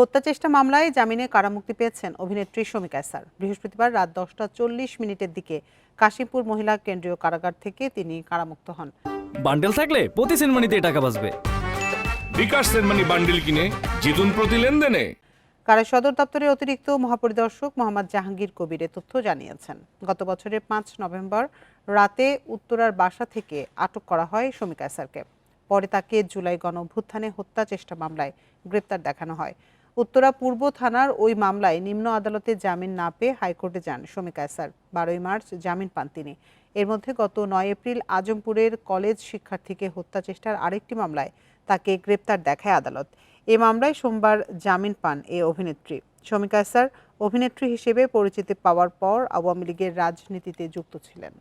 হত্যা চেষ্টা মামলায় জামিনে কারামুক্তি পেয়েছেন অভিনেত্রী শমিকা স্যার বৃহস্পতিবার রাত দশটা চল্লিশ মিনিটের দিকে কাশীপুর মহিলা কেন্দ্রীয় কারাগার থেকে তিনি কারামুক্ত হন। বান্ডেল থাকলে প্রতি সিনেমানিতে টাকা বাঁচবে। বিকাশ সেনমানি বান্ডিল কিনে জিতুন প্রতি লেনদেনে। কারা সদর দপ্তরের অতিরিক্ত মহাপরিদর্শক মোহাম্মদ জাহাঙ্গীর কবির এ তথ্য জানিয়েছেন। গত বছরের পাঁচ নভেম্বর রাতে উত্তরার বাসা থেকে আটক করা হয় শমিকা স্যারকে পরে তাকে জুলাই গণ অভ্যুত্থানে হত্যা চেষ্টা মামলায় গ্রেপ্তার দেখানো হয়। উত্তরা পূর্ব থানার ওই মামলায় নিম্ন আদালতে জামিন না পেয়ে হাইকোর্টে যান শমিকা স্যার বারোই মার্চ জামিন পান তিনি। এর মধ্যে গত নয় এপ্রিল আজমপুরের কলেজ শিক্ষার্থীকে হত্যা চেষ্টার আরেকটি মামলায় তাকে গ্রেপ্তার দেখায় আদালত। এ মামলায় সোমবার জামিন পান এ অভিনেত্রী। শমিকা স্যার অভিনেত্রী হিসেবে পরিচিতি পাওয়ার পর আওয়ামী লীগের রাজনীতিতে যুক্ত ছিলেন।